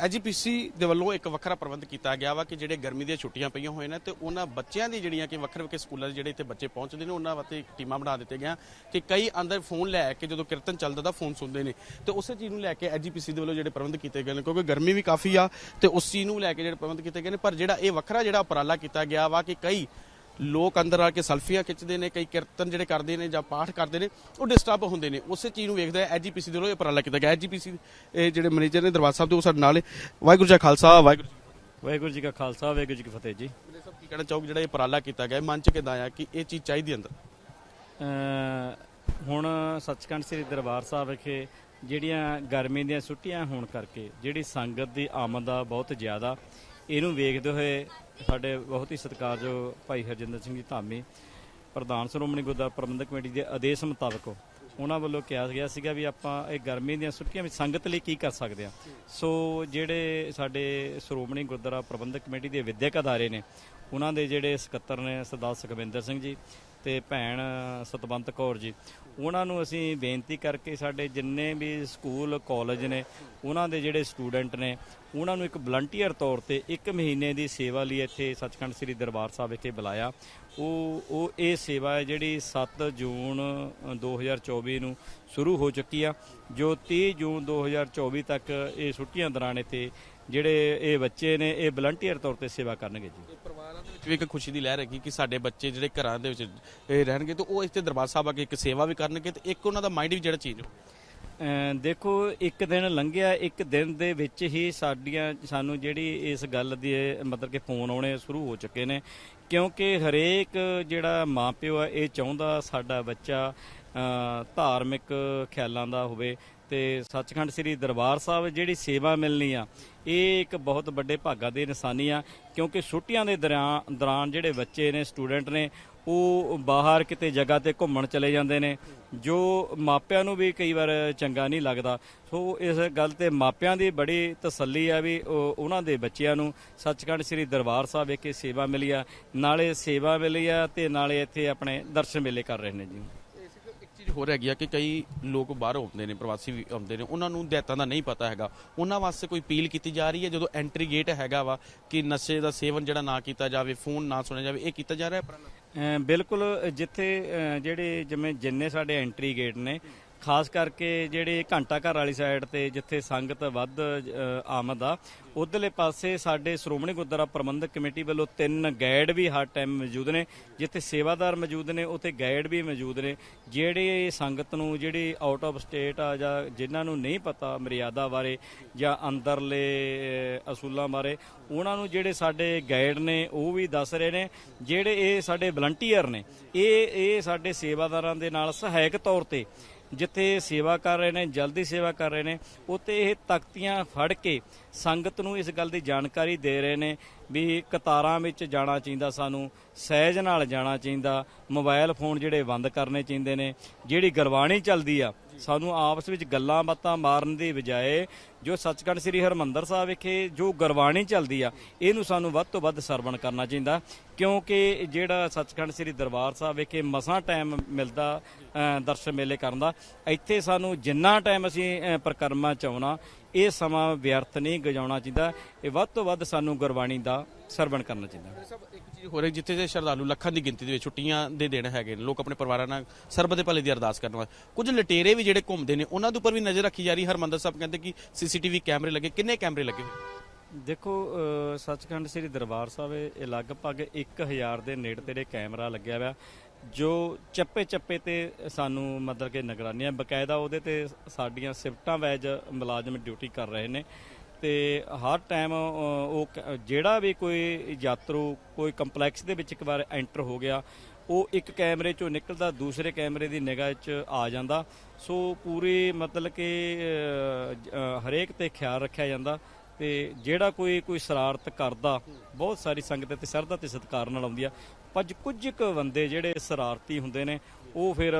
AGPC ਦੇ ਵੱਲੋਂ ਇੱਕ ਵੱਖਰਾ ਪ੍ਰਬੰਧ ਕੀਤਾ ਗਿਆ ਵਾ ਕਿ ਜਿਹੜੇ ਗਰਮੀ ਦੀਆਂ ਛੁੱਟੀਆਂ ਪਈਆਂ ਹੋਏ ਨੇ ਤੇ ਉਹਨਾਂ ਬੱਚਿਆਂ ਦੀ ਜਿਹੜੀਆਂ ਕਿ ਵੱਖਰੇ ਵੱਖਰੇ ਸਕੂਲਾਂ ਦੇ ਜਿਹੜੇ ਇੱਥੇ ਬੱਚੇ ਪਹੁੰਚਦੇ ਨੇ, ਉਹਨਾਂ ਵਾਸਤੇ ਇੱਕ ਟੀਮਾਂ ਬਣਾ ਦਿੱਤੇ ਗਿਆ ਕਿ ਕਈ ਅੰਦਰ ਫੋਨ ਲੈ ਕੇ ਜਦੋਂ ਕੀਰਤਨ ਚੱਲਦਾ ਤਾਂ ਫੋਨ ਸੁਣਦੇ ਨੇ। ਤੇ ਉਸੇ ਚੀਜ਼ ਨੂੰ ਲੈ ਕੇ ਐਜੀਪੀਸੀ ਦੇ ਵੱਲੋਂ ਜਿਹੜੇ ਪ੍ਰਬੰਧ ਕੀਤੇ ਗਏ ਨੇ, ਕਿਉਂਕਿ ਗਰਮੀ ਵੀ ਕਾਫੀ ਆ ਤੇ ਉਸ ਚੀਜ਼ ਨੂੰ ਲੈ ਕੇ ਜਿਹੜੇ ਪ੍ਰਬੰਧ ਕੀਤੇ ਗਏ ਨੇ, ਪਰ ਜਿਹੜਾ ਇਹ ਵੱਖਰਾ ਜਿਹੜਾ ਉਪਰਾਲਾ ਕੀਤਾ ਗਿਆ ਵਾ ਕਿ ਕਈ ਲੋਕ ਅੰਦਰ ਆ ਕੇ ਸੈਲਫੀਆਂ ਖਿੱਚਦੇ ਨੇ ਕਈ ਕੀਰਤਨ ਜਿਹੜੇ ਕਰਦੇ ਨੇ ਜਾਂ ਪਾਠ ਕਰਦੇ ਨੇ ਉਹ ਡਿਸਟਰਬ ਹੁੰਦੇ ਨੇ। ਉਸੇ ਚੀਜ਼ ਨੂੰ ਵੇਖਦਾ ਐਜੀਪੀਸੀ ਦੇ ਵੱਲੋਂ ਇਹ ਉਪਰਾਲਾ ਕੀਤਾ ਗਿਆ। ਐਜੀਪੀਸੀ ਇਹ ਜਿਹੜੇ ਮੈਨੇਜਰ ਨੇ ਦਰਬਾਰ ਸਾਹਿਬ ਦੇ ਉਹ ਸਾਡੇ ਨਾਲ ਵਾਹਿਗੁਰੂ ਜੀ ਖਾਲਸਾ ਵਾਹਿਗੁਰੂ ਜੀ। ਵਾਹਿਗੁਰੂ ਜੀ ਕਾ ਖਾਲਸਾ ਵਾਹਿਗੁਰੂ ਜੀ ਕੀ ਫਤਿਹ ਜੀ। ਮੇਰੇ ਸਾਹਿਬ ਕੀ ਕਹਿਣਾ ਚਾਹੋਗੇ? ਜਿਹੜਾ ਇਹ ਉਪਰਾਲਾ ਕੀਤਾ ਗਿਆ ਮਨ ਚ ਕਿਦਾਂ ਆਇਆ ਕਿ ਇਹ ਚੀਜ਼ ਚਾਹੀਦੀ ਅੰਦਰ? ਹੁਣ ਸੱਚਖੰਡ ਸ੍ਰੀ ਦਰਬਾਰ ਸਾਹਿਬ ਵਿਖੇ ਜਿਹੜੀਆਂ ਗਰਮੀ ਦੀਆਂ ਛੁੱਟੀਆਂ ਹੋਣ ਕਰਕੇ ਜਿਹੜੀ ਸੰਗਤ ਦੀ ਆਮਦ ਆ ਬਹੁਤ ਜ਼ਿਆਦਾ। ਇਹਨੂੰ ਵੇਖਦੇ ਹੋਏ ਸਾਡੇ ਬਹੁਤ ਹੀ ਸਤਿਕਾਰਯੋਗ ਭਾਈ ਹਰਜਿੰਦਰ ਸਿੰਘ ਜੀ ਧਾਮੀ, ਪ੍ਰਧਾਨ ਸ਼੍ਰੋਮਣੀ ਗੁਰਦੁਆਰਾ ਪ੍ਰਬੰਧਕ ਕਮੇਟੀ ਦੇ ਆਦੇਸ਼ ਮੁਤਾਬਕ ਉਹਨਾਂ ਵੱਲੋਂ ਕਿਹਾ ਗਿਆ ਸੀਗਾ ਵੀ ਆਪਾਂ ਇਹ ਗਰਮੀ ਦੀਆਂ ਛੁੱਟੀਆਂ ਵਿੱਚ ਸੰਗਤ ਲਈ ਕੀ ਕਰ ਸਕਦੇ ਆ ਸੋ ਜਿਹੜੇ ਸਾਡੇ ਸ਼੍ਰੋਮਣੀ ਗੁਰਦੁਆਰਾ ਪ੍ਰਬੰਧਕ ਕਮੇਟੀ ਦੇ ਵਿਦਿਅਕ ਅਦਾਰੇ ਨੇ, ਉਹਨਾਂ ਦੇ ਜਿਹੜੇ ਸਕੱਤਰ ਨੇ ਸਰਦਾਰ ਸੁਖਵਿੰਦਰ ਸਿੰਘ ਜੀ ਤੇ ਭੈਣ ਸਤਵੰਤ ਕੌਰ ਜੀ। ਉਹਨਾਂ ਨੂੰ ਅਸੀਂ ਬੇਨਤੀ ਕਰਕੇ ਸਾਡੇ ਜਿੰਨੇ ਵੀ ਸਕੂਲ ਕਾਲਜ ਨੇ ਉਹਨਾਂ ਦੇ ਜਿਹੜੇ ਸਟੂਡੈਂਟ ਨੇ ਉਹਨਾਂ ਨੂੰ ਇੱਕ ਵਲੰਟੀਅਰ ਤੌਰ ਤੇ ਇੱਕ ਮਹੀਨੇ ਦੀ ਸੇਵਾ ਲਈ ਇੱਥੇ ਸੱਚਖੰਡ ਸ੍ਰੀ ਦਰਬਾਰ ਸਾਹਿਬ ਵਿਖੇ ਬੁਲਾਇਆ। ਉਹ ਉਹ ਇਹ ਸੇਵਾ ਹੈ ਜਿਹੜੀ 7 ਜੂਨ ਅ, 2024 ਨੂੰ ਸ਼ੁਰੂ ਹੋ ਚੁੱਕੀ ਆ। ਜੋ 30 ਜੂਨ 2024 ਤੱਕ ਇਹ ਛੁੱਟੀਆਂ ਦੌਰਾਨ ਇੱਥੇ ਜਿਹੜੇ ਇਹ ਬੱਚੇ ਨੇ ਇਹ ਵਲੰਟੀਅਰ ਤੌਰ ਤੇ ਸੇਵਾ ਕਰਨਗੇ ਜੀ। ਪਰਿਵਾਰਾਂ ਦੇ ਵਿੱਚ ਵੀ ਇੱਕ ਖੁਸ਼ੀ ਦੀ ਲਹਿਰ ਹੈਗੀ ਕਿ ਸਾਡੇ ਬੱਚੇ ਜਿਹੜੇ ਘਰਾਂ ਦੇ ਵਿੱਚ ਇਹ ਰਹਿਣਗੇ ਤੇ ਉਹ ਇੱਥੇ ਦਰਬਾਰ ਸਾਹਿਬ ਆ ਕੇ ਇੱਕ ਸੇਵਾ ਵੀ ਕਰਨਗੇ ਤੇ ਇੱਕ ਉਹਨਾਂ ਦਾ ਮਾਈਂਡ ਵੀ ਜਿਹੜਾ ਚੇਂਜ ਹੋ ਦੇਖੋ ਇੱਕ ਦਿਨ ਲੰਘਿਆ ਇੱਕ ਦਿਨ ਦੇ ਵਿੱਚ ਹੀ ਸਾਡੀਆਂ ਸਾਨੂੰ ਜਿਹੜੀ ਇਸ ਗੱਲ ਦੀ ਮਤਲਬ ਕਿ ਫੋਨ ਆਉਣੇ ਸ਼ੁਰੂ ਹੋ ਚੁੱਕੇ ਨੇ ਕਿਉਂਕਿ ਹਰੇਕ ਜਿਹੜਾ ਮਾਪਿਓ ਆ ਇਹ ਚਾਹੁੰਦਾ ਸਾਡਾ ਬੱਚਾ ਧਾਰਮਿਕ ਖਿਆਲਾਂ ਦਾ ਹੋਵੇ ਤੇ ਸੱਚਖੰਡ ਸ੍ਰੀ ਦਰਬਾਰ ਸਾਹਿਬ ਜਿਹੜੀ ਸੇਵਾ ਮਿਲਣੀ ਆ, ਇਹ ਇੱਕ ਬਹੁਤ ਵੱਡੇ ਭਾਗਾ ਦੀ ਨਿਸ਼ਾਨੀ ਆ, ਕਿਉਂਕਿ ਛੁੱਟੀਆਂ ਦੇ ਦੌਰਾਨ ਦੌਰਾਨ ਜਿਹੜੇ ਬੱਚੇ ਨੇ, ਸਟੂਡੈਂਟ ਨੇ, ਉਹ ਬਾਹਰ ਕਿਤੇ ਜਗ੍ਹਾ ਤੇ ਘੁੰਮਣ ਚਲੇ ਜਾਂਦੇ ਨੇ, ਜੋ ਮਾਪਿਆਂ ਨੂੰ ਵੀ ਕਈ ਵਾਰ ਚੰਗਾ ਨਹੀਂ ਲੱਗਦਾ। ਸੋ ਇਸ ਗੱਲ ਤੇ ਮਾਪਿਆਂ ਦੀ ਬੜੀ ਤਸੱਲੀ ਆ ਵੀ ਉਹਨਾਂ ਦੇ ਬੱਚਿਆਂ ਨੂੰ ਸੱਚਖੰਡ ਸ੍ਰੀ ਦਰਬਾਰ ਸਾਹਿਬ ਵਿਖੇ ਸੇਵਾ ਮਿਲੀ ਆ, ਨਾਲੇ ਸੇਵਾ ਮਿਲੀ ਆ ਤੇ ਨਾਲੇ ਇੱਥੇ ਆਪਣੇ ਦਰਸ਼ਨ ਮੇਲੇ ਕਰ ਰਹੇ ਨੇ ਜੀ। ਹੋਰ ਹੈਗੀ ਆ ਕਿ ਕਈ ਲੋਕ ਬਾਹਰੋਂ ਆਉਂਦੇ ਨੇ, ਪ੍ਰਵਾਸੀ ਵੀ ਆਉਂਦੇ ਨੇ, ਉਹਨਾਂ ਨੂੰ ਦੇਤਾਂ ਦਾ ਨਹੀਂ ਪਤਾ ਹੈਗਾ। ਉਹਨਾਂ ਵਾਸਤੇ ਕੋਈ ਅਪੀਲ ਕੀਤੀ ਜਾ ਰਹੀ ਹੈ? ਜਦੋਂ ਐਂਟਰੀ ਗੇਟ ਹੈਗਾ ਵਾ ਕਿ ਨਸ਼ੇ ਦਾ ਸੇਵਨ ਜਿਹੜਾ ਨਾ ਕੀਤਾ ਜਾਵੇ, ਫੋਨ ਨਾ ਸੁਣਿਆ ਜਾਵੇ, ਇਹ ਕੀਤਾ ਜਾ ਰਿਹਾ ਹੈ? ਬਿਲਕੁਲ, ਜਿੱਥੇ ਜਿਹੜੇ ਜਿਵੇਂ ਜਿੰਨੇ ਸਾਡੇ ਐਂਟਰੀ ਗੇਟ ਨੇ ਖਾਸ ਕਰਕੇ ਜਿਹੜੇ ਘੰਟਾ ਘਰ ਵਾਲੀ ਸਾਈਡ ਤੇ ਜਿੱਥੇ ਸੰਗਤ ਵੱਧ ਆਮਦ ਆ, ਉਧਰਲੇ ਪਾਸੇ ਸਾਡੇ ਸ਼੍ਰੋਮਣੀ ਗੁਰਦੁਆਰਾ ਪ੍ਰਬੰਧਕ ਕਮੇਟੀ ਵੱਲੋਂ ਤਿੰਨ ਗਾਈਡ ਵੀ ਹਰ ਟਾਈਮ ਮੌਜੂਦ ਨੇ, ਜਿੱਥੇ ਸੇਵਾਦਾਰ ਮੌਜੂਦ ਨੇ, ਉੱਥੇ ਗਾਈਡ ਵੀ ਮੌਜੂਦ ਨੇ, ਜਿਹੜੇ ਸੰਗਤ ਨੂੰ, ਜਿਹੜੀ ਆਊਟ ਆਫ ਸਟੇਟ ਆ ਜਾਂ ਜਿਨ੍ਹਾਂ ਨੂੰ ਨਹੀਂ ਪਤਾ ਮਰਿਆਦਾ ਬਾਰੇ ਜਾਂ ਅੰਦਰਲੇ ਅਸੂਲਾਂ ਬਾਰੇ, ਉਹਨਾਂ ਨੂੰ ਜਿਹੜੇ ਸਾਡੇ ਗਾਈਡ ਨੇ, ਉਹ ਵੀ ਦੱਸ ਰਹੇ ਨੇ, ਜਿਹੜੇ ਇਹ ਸਾਡੇ ਵਲੰਟੀਅਰ ਨੇ, ਇਹ ਇਹ ਸਾਡੇ ਸੇਵਾਦਾਰਾਂ ਦੇ ਨਾਲ ਸਹਾਇਕ ਤੌਰ ਤੇ ਜਿੱਥੇ ਸੇਵਾ ਕਰ ਰਹੇ ਨੇ, ਜਲਦੀ ਸੇਵਾ ਕਰ ਰਹੇ ਨੇ, ਉੱਥੇ ਇਹ ਤਖਤੀਆਂ ਫੜ ਕੇ ਸੰਗਤ ਨੂੰ ਇਸ ਗੱਲ ਦੀ ਜਾਣਕਾਰੀ ਦੇ ਰਹੇ ਨੇ। ਵੀ ਕਤਾਰਾਂ ਵਿੱਚ ਜਾਣਾ ਚਾਹੀਦਾ ਸਾਨੂੰ ਸਹਿਜ ਨਾਲ ਜਾਣਾ ਚਾਹੀਦਾ। ਮੋਬਾਈਲ ਫੋਨ ਜਿਹੜੇ ਬੰਦ ਕਰਨੇ ਚਾਹੀਦੇ ਨੇ। ਜਿਹੜੀ ਗੁਰਬਾਣੀ ਚੱਲਦੀ ਆ ਸਾਨੂੰ ਆਪਸ ਵਿੱਚ ਗੱਲਾਂ ਬਾਤਾਂ ਮਾਰਨ ਦੀ ਬਜਾਏ ਜੋ ਸੱਚਖੰਡ ਸ੍ਰੀ ਹਰਮੰਦਰ ਸਾਹਿਬ ਵਿਖੇ ਜੋ ਗੁਰਬਾਣੀ ਚੱਲਦੀ ਆ ਇਹਨੂੰ ਸਾਨੂੰ ਵੱਧ ਤੋਂ ਵੱਧ ਸਰਵਣ ਕਰਨਾ ਚਾਹੀਦਾ। ਕਿਉਂਕਿ ਜਿਹੜਾ ਸੱਚਖੰਡ ਸ੍ਰੀ ਦਰਬਾਰ ਸਾਹਿਬ ਵਿਖੇ ਮਸਾਂ ਟਾਈਮ ਮਿਲਦਾ ਦਰਸ਼ਨ ਮੇਲੇ ਕਰਨ ਦਾ ਇੱਥੇ ਸਾਨੂੰ ਜਿੰਨਾ ਟਾਈਮ ਅਸੀਂ ਅ, ਪ੍ਰਕਰਮਾ ਇਹ ਸਮਾਂ ਵਿਅਰਥ ਨਹੀਂ ਗਜਾਉਣਾ ਚਾਹੀਦਾ। ਇਹ ਵੱਧ ਤੋਂ ਵੱਧ ਸਾਨੂੰ ਗੁਰਬਾਣੀ ਦਾ ਸਰਵਣ ਕਰਨਾ ਚਾਹੀਦਾ। ਸਭ ਇੱਕ ਚੀਜ਼ ਹੋਰ ਹੈ ਜਿੱਥੇ ਦੇ ਸ਼ਰਧਾਲੂ ਲੱਖਾਂ ਦੀ ਗਿਣਤੀ ਦੇ ਵਿੱਚ ਛੁੱਟੀਆਂ ਦੇ ਦਿਨ ਹੈਗੇ ਨੇ ਲੋਕ ਆਪਣੇ ਪਰਿਵਾਰਾਂ ਨਾਲ ਸਰਬ ਦੇ ਭਲੇ ਦੀ ਅਰਦਾਸ ਕਰਨ ਵਾਸਤੇ। ਕੁਝ ਲਟੇਰੇ ਵੀ ਜਿਹੜੇ ਘੁੰਮਦੇ ਨੇ ਉਹਨਾਂ ਦੇ ਉੱਪਰ ਵੀ ਨਜ਼ਰ ਰੱਖੀ ਜਾ ਰਹੀ ਹਰਮੰਦਰ ਸਾਹਿਬ ਕਹਿੰਦੇ ਕਿ ਸੀਸੀਟੀਵੀ ਕੈਮਰੇ ਲੱਗੇ। ਕਿੰਨੇ ਕੈਮਰੇ ਲੱਗੇ ਦੇਖੋ ਸੱਚਖੰਡ ਸ੍ਰੀ ਦਰਬਾਰ ਸਾਹਿਬ ਇਹ ਲਗਭਗ 1000 ਦੇ ਨੇੜੇ ਤੇੜੇ ਕੈਮਰਾ ਲੱਗਿਆ ਹੋਇਆ। ਜੋ ਚੱਪੇ ਚੱਪੇ ਤੇ ਸਾਨੂੰ ਮਤਲਬ ਕਿ ਨਿਗਰਾਨੀਆਂ, ਬਕਾਇਦਾ ਉਹਦੇ ਤੇ ਸਾਡੀਆਂ ਸਿਫਟਾਂ ਵੈਜ ਮੁਲਾਜ਼ਮ ਡਿਊਟੀ ਕਰ ਰਹੇ ਨੇ ਤੇ ਹਰ ਟਾਈਮ ਉਹ ਕ- ਜਿਹੜਾ ਵੀ ਕੋਈ ਯਾਤਰੂ, ਕੋਈ ਕੰਪਲੈਕਸ ਦੇ ਵਿੱਚ ਇੱਕ ਵਾਰ ਐਂਟਰ ਹੋ ਗਿਆ, ਉਹ ਇੱਕ ਕੈਮਰੇ ਚੋਂ ਨਿਕਲਦਾ, ਦੂਸਰੇ ਕੈਮਰੇ ਦੀ ਨਿਗਾਹ 'ਚ ਆ ਜਾਂਦਾ। ਸੋ ਪੂਰੀ ਮਤਲਬ ਕਿ ਹਰੇਕ ਤੇ ਖਿਆਲ ਰੱਖਿਆ ਜਾਂਦਾ ਤੇ ਜਿਹੜਾ ਕੋਈ ਕੋਈ ਸ਼ਰਾਰਤ ਕਰਦਾ ਬਹੁਤ ਸਾਰੀ ਸੰਗਤ ਤੇ ਸਰਦਾ ਤੇ ਸਤਿਕਾਰ ਨਾਲ ਆਉਂਦੀ ਆ। ਪਰ ਕੁਝ ਕੁ ਬੰਦੇ ਜਿਹੜੇ ਸ਼ਰਾਰਤੀ ਹੁੰਦੇ ਨੇ ਉਹ ਫਿਰ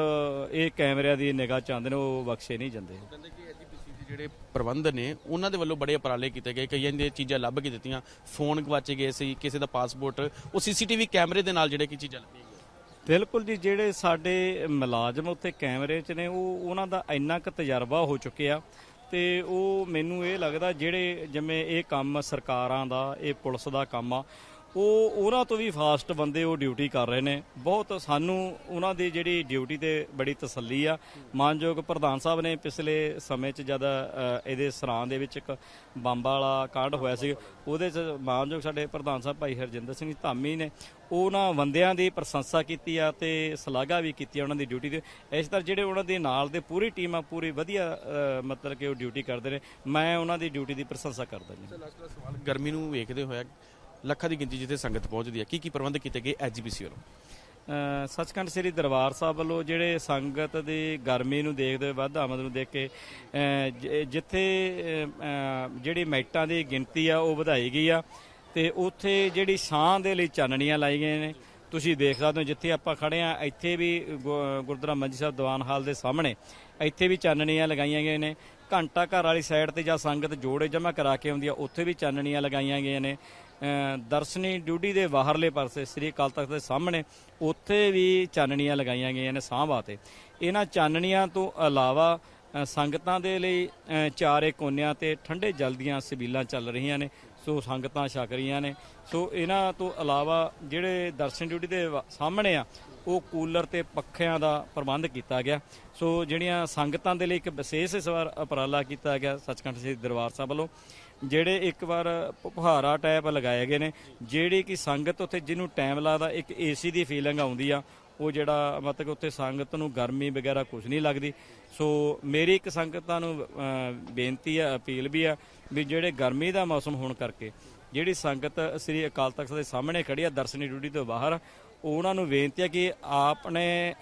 ਇਹ ਕੈਮਰਿਆਂ ਦੀ ਨਿਗਾਹ ਚ ਆਉਂਦੇ ਨੇ ਉਹ ਬਖਸ਼ੇ ਨਹੀਂ ਜਾਂਦੇ। ਕਹਿੰਦੇ ਕਿ ਐਜੀਪੀਸੀ ਦੇ ਜਿਹੜੇ ਪ੍ਰਬੰਧ ਨੇ ਉਹਨਾਂ ਦੇ ਵੱਲੋਂ ਬੜੇ ਉਪਰਾਲੇ ਕੀਤੇ ਗਏ। ਕਈਆਂ ਦੀਆਂ ਚੀਜ਼ਾਂ ਲੱਭ ਕੇ ਦਿੱਤੀਆਂ। ਫੋਨ ਗਵਾਚੇ ਗਏ ਸੀ ਕਿਸੇ ਦਾ ਪਾਸਪੋਰਟ ਉਹ ਸੀਸੀਟੀਵੀ ਕੈਮਰੇ ਦੇ ਨਾਲ ਜਿਹੜੇ ਕੀ ਚੀਜ਼ਾਂ ਲੱਭੀਆਂ ਬਿਲਕੁਲ ਜੀ ਜਿਹੜੇ ਸਾਡੇ ਮੁਲਾਜ਼ਮ ਉੱਥੇ ਕੈਮਰੇ 'ਚ ਨੇ ਉਹ ਉਹਨਾਂ ਦਾ ਇੰਨਾ ਕੁ ਤਜਰਬਾ ਹੋ ਚੁੱਕਿਆ। ਤੇ ਉਹ ਮੈਨੂੰ ਇਹ ਲੱਗਦਾ ਜਿਹੜੇ ਜਿਵੇਂ ਇਹ ਕੰਮ ਸਰਕਾਰਾਂ ਦਾ, ਇਹ ਪੁਲਿਸ ਦਾ ਕੰਮ ਆ ਉਹ ਉਹਨਾਂ ਤੋਂ ਵੀ ਫਾਸਟ ਬੰਦੇ ਉਹ ਡਿਊਟੀ ਕਰ ਰਹੇ ਨੇ। ਬਹੁਤ ਸਾਨੂੰ ਉਹਨਾਂ ਦੀ ਜਿਹੜੀ ਡਿਊਟੀ ਤੇ ਬੜੀ ਤਸੱਲੀ ਆ। ਮਾਨਯੋਗ ਪ੍ਰਧਾਨ ਸਾਹਿਬ ਨੇ ਪਿਛਲੇ ਸਮੇਂ 'ਚ ਜਦ ਇਹਦੇ ਸਰਾਂ ਦੇ ਵਿੱਚ ਇੱਕ ਬੰਬ ਵਾਲਾ ਕਾਂਡ ਹੋਇਆ ਸੀ, ਉਹਦੇ 'ਚ ਮਾਨਯੋਗ ਸਾਡੇ ਪ੍ਰਧਾਨ ਸਾਹਿਬ ਭਾਈ ਹਰਜਿੰਦਰ ਸਿੰਘ ਧਾਮੀ ਨੇ ਉਹਨਾਂ ਬੰਦਿਆਂ ਦੀ ਪ੍ਰਸ਼ੰਸਾ ਕੀਤੀ ਆ ਤੇ ਸ਼ਲਾਘਾ ਵੀ ਕੀਤੀ ਉਹਨਾਂ ਦੀ ਡਿਊਟੀ ਤੇ। ਇਸ ਤਰ੍ਹਾਂ ਜਿਹੜੇ ਉਹਨਾਂ ਦੇ ਨਾਲ ਦੇ ਪੂਰੀ ਟੀਮ ਆ, ਪੂਰੀ ਵਧੀਆ ਮਤਲਬ ਕਿ ਉਹ ਡਿਊਟੀ ਕਰਦੇ ਨੇ। ਮੈਂ ਉਹਨਾਂ ਦੀ ਡਿਊਟੀ ਦੀ ਪ੍ਰਸ਼ੰਸਾ ਕਰਦਾ ਜੀ। ਲਾਸਟ ਸਵਾਲ, ਗਰਮੀ ਨੂੰ ਵੇਖਦੇ ਹੋਇਆ ਲੱਖਾਂ ਦੀ ਗਿਣਤੀ ਜਿੱਥੇ ਸੰਗਤ ਪਹੁੰਚਦੀ ਹੈ, ਕੀ ਕੀ ਪ੍ਰਬੰਧ ਕੀਤੇ ਗਏ ਐਜੀਪੀਸੀ ਵੱਲੋਂ? ਸੱਚਖੰਡ ਸ੍ਰੀ ਦਰਬਾਰ ਸਾਹਿਬ ਵੱਲੋਂ ਜਿਹੜੇ ਸੰਗਤ ਦੀ ਗਰਮੀ ਨੂੰ ਦੇਖਦੇ ਹੋਏ ਵੱਧ ਆਮਦ ਨੂੰ ਦੇਖ ਕੇ ਜਿੱਥੇ ਜਿਹੜੀ ਮੈਟਾਂ ਦੀ ਗਿਣਤੀ ਆ, ਉਹ ਵਧਾਈ ਗਈ ਆ ਤੇ ਉੱਥੇ ਜਿਹੜੀ ਛਾਂ ਦੇ ਲਈ ਚਾਨਣੀਆਂ ਲਾਈ ਗਈਆਂ ਨੇ। ਤੁਸੀਂ ਦੇਖ ਸਕਦੇ ਹੋ ਜਿੱਥੇ ਆਪਾਂ ਖੜੇ ਆ, ਇੱਥੇ ਵੀ ਗੁ- ਗੁਰਦੁਆਰਾ ਮੰਜੀ ਸਾਹਿਬ ਦੀਵਾਨ ਹਾਲ ਦੇ ਸਾਹਮਣੇ, ਇੱਥੇ ਵੀ ਚਾਨਣੀਆਂ ਲਗਾਈਆਂ ਗਈਆਂ ਨੇ। ਘੰਟਾ ਘਰ ਵਾਲੀ ਸਾਈਡ ਤੇ ਜਾਂ ਸੰਗਤ ਜੋੜੇ ਜਮ੍ਹਾਂ ਕਰਾ ਕੇ ਆਉਂਦੀ ਆ, ਉੱਥੇ ਵੀ ਚਾਨਣੀਆਂ ਲਗਾਈਆਂ ਗਈਆਂ ਨੇ। ਦਰਸ਼ਨੀ ਡਿਊਟੀ ਦੇ ਬਾਹਰਲੇ ਪਾਸੇ ਸ੍ਰੀ ਅਕਾਲ ਤਖਤ ਦੇ ਸਾਹਮਣੇ, ਉੱਥੇ ਵੀ ਚਾਨਣੀਆਂ ਲਗਾਈਆਂ ਗਈਆਂ ਨੇ ਸਾਂਭਾ 'ਤੇ ਇਹਨਾਂ ਚਾਨਣੀਆਂ ਤੋਂ ਇਲਾਵਾ ਸੰਗਤਾਂ ਦੇ ਲਈ ਚਾਰੇ ਕੋਨਿਆਂ ਤੇ ਠੰਡੇ ਜਲ ਦੀਆਂ ਸਬੀਲਾਂ ਚੱਲ ਰਹੀਆਂ ਨੇ, ਸੋ ਸੰਗਤਾਂ ਛਕ ਰਹੀਆਂ ਨੇ। ਸੋ ਇਹਨਾਂ ਤੋਂ ਇਲਾਵਾ ਜਿਹੜੇ ਦਰਸ਼ਨ ਡਿਊਟੀ ਦੇ ਵਾ- ਸਾਹਮਣੇ ਆ, ਉਹ ਕੂਲਰ ਤੇ ਪੱਖਿਆਂ ਦਾ ਪ੍ਰਬੰਧ ਕੀਤਾ ਗਿਆ। ਸੋ ਜਿਹੜੀਆਂ ਸੰਗਤਾਂ ਦੇ ਲਈ ਇੱਕ ਵਿਸ਼ੇਸ਼ ਇਸ ਵਾਰ ਉਪਰਾਲਾ ਕੀਤਾ ਗਿਆ, ਸੱਚਖੰਡ ਸ੍ਰੀ ਦਰਬਾਰ ਸਾਹਿਬ ਵੱਲੋਂ ਜਿਹੜੇ ਇੱਕ ਵਾਰ ਪੁਹਾਰਾ ਟੈਪ ਲਗਾਏ ਗਏ ਨੇ, ਜਿਹੜੀ ਕਿ ਸੰਗਤ ਉੱਥੇ ਜਿਹਨੂੰ ਟਾਈਮ ਲੱਗਦਾ, ਇੱਕ ਏਸੀ ਦੀ ਫੀਲਿੰਗ ਆਉਂਦੀ ਆ, ਉਹ ਜਿਹੜਾ ਮਤਲਬ ਕਿ ਉੱਥੇ ਸੰਗਤ ਨੂੰ ਗਰਮੀ ਵਗੈਰਾ ਕੁਝ ਨਹੀਂ ਲੱਗਦੀ। ਸੋ ਮੇਰੀ ਇੱਕ ਸੰਗਤਾਂ ਨੂੰ ਬੇਨਤੀ ਆ, ਅਪੀਲ ਵੀ ਆ, ਵੀ ਜਿਹੜੇ ਗਰਮੀ ਦਾ ਮੌਸਮ ਹੋਣ ਕਰਕੇ, ਜਿਹੜੀ ਸੰਗਤ ਸ੍ਰੀ ਅਕਾਲ ਤਖਤ ਦੇ ਸਾਹਮਣੇ ਖੜੀ ਆ, ਦਰਸ਼ਨੀ ਡਿਊਟੀ ਤੋਂ ਬਾਹਰ, ਉਹਨਾਂ ਨੂੰ ਬੇਨਤੀ ਆ ਕਿ ਆਪਣੇ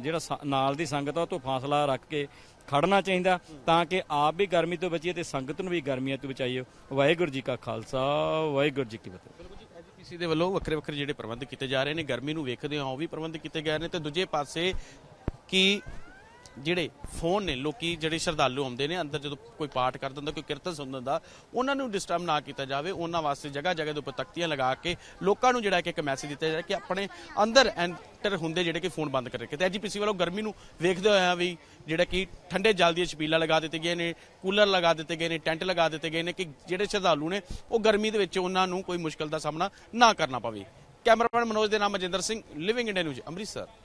ਜਿਹੜਾ ਸ- ਨਾਲ ਦੀ ਸੰਗਤ ਆ ਉਹ ਤੋਂ ਫਾਸਲਾ ਰੱਖ ਕੇ ਖੜਨਾ ਚਾਹੀਦਾ ਤਾਂ ਕਿ ਆਪ ਵੀ ਗਰਮੀ ਤੋਂ ਬਚੀਏ ਤੇ ਸੰਗਤ ਨੂੰ ਵੀ ਗਰਮੀਆਂ ਤੋਂ ਬਚਾਈਏ। ਵਾਹਿਗੁਰੂ ਜੀ ਕਾ ਖਾਲਸਾ, ਵਾਹਿਗੁਰੂ ਜੀ ਕੀ ਫਤਿਹ। ਜੀ, ਐਜੀਪੀਸੀ ਦੇ ਵੱਲੋਂ ਵੱਖਰੇ ਵੱਖਰੇ ਜਿਹੜੇ ਪ੍ਰਬੰਧ ਕੀਤੇ ਜਾ ਰਹੇ ਨੇ, ਗਰਮੀ ਨੂੰ ਵੇਖਦੇ ਹਾਂ ਉਹ ਵੀ ਪ੍ਰਬੰਧ ਕੀਤੇ ਗਏ ਨੇ ਤੇ ਦੂਜੇ ਪਾਸੇ ਕਿ ਜਿਹੜੇ ਫੋਨ ਨੇ, ਲੋਕੀ ਜਿਹੜੇ ਸ਼ਰਧਾਲੂ ਆਉਂਦੇ ਨੇ, ਅੰਦਰ ਜਦੋਂ ਕੋਈ ਪਾਠ ਕਰ ਦਿੰਦਾ, ਕੋਈ ਕੀਰਤਨ ਸੁਣ ਦਿੰਦਾ, ਉਹਨਾਂ ਨੂੰ ਡਿਸਟਰਬ ਨਾ ਕੀਤਾ ਜਾਵੇ। ਉਹਨਾਂ ਵਾਸਤੇ ਜਗ੍ਹਾ ਜਗ੍ਹਾ ਦੇ ਉੱਪਰ ਤਖਤੀਆਂ ਲਗਾ ਕੇ ਲੋਕਾਂ ਨੂੰ ਜਿਹੜਾ ਕਿ ਇੱਕ ਮੈਸੇਜ ਦਿੱਤਾ ਜਾਵੇ ਕਿ ਆਪਣੇ ਅੰਦਰ ਐਂਟਰ ਹੁੰਦੇ ਜਿਹੜੇ ਕਿ ਫੋਨ ਬੰਦ ਕਰਕੇ ਤੇ ਐਜੀਪੀਸੀ ਵੱਲੋਂ ਗਰਮੀ ਨੂੰ ਵੇਖਦੇ ਹੋਇਆ ਵੀ ਜਿਹੜਾ ਕਿ ਠੰਡੇ ਜਲ ਦੀਆਂ ਛਬੀਲਾਂ ਲਗਾ ਦਿੱਤੇ ਗਏ ਨੇ, ਕੂਲਰ ਲਗਾ ਦਿੱਤੇ ਗਏ ਨੇ, ਟੈਂਟ ਲਗਾ ਦਿੱਤੇ ਗਏ ਨੇ ਕਿ ਜਿਹੜੇ ਸ਼ਰਧਾਲੂ ਨੇ, ਉਹ ਗਰਮੀ ਦੇ ਵਿੱਚ ਉਹਨਾਂ ਨੂੰ ਕੋਈ ਮੁਸ਼ਕਲ ਦਾ ਸਾਹਮਣਾ ਨਾ ਕਰਨਾ ਪਵੇ। ਕੈਮਰਾਮੈਨ ਮਨੋਜ ਦੇ ਨਾਮ Majinder Singh living India news Amritsar.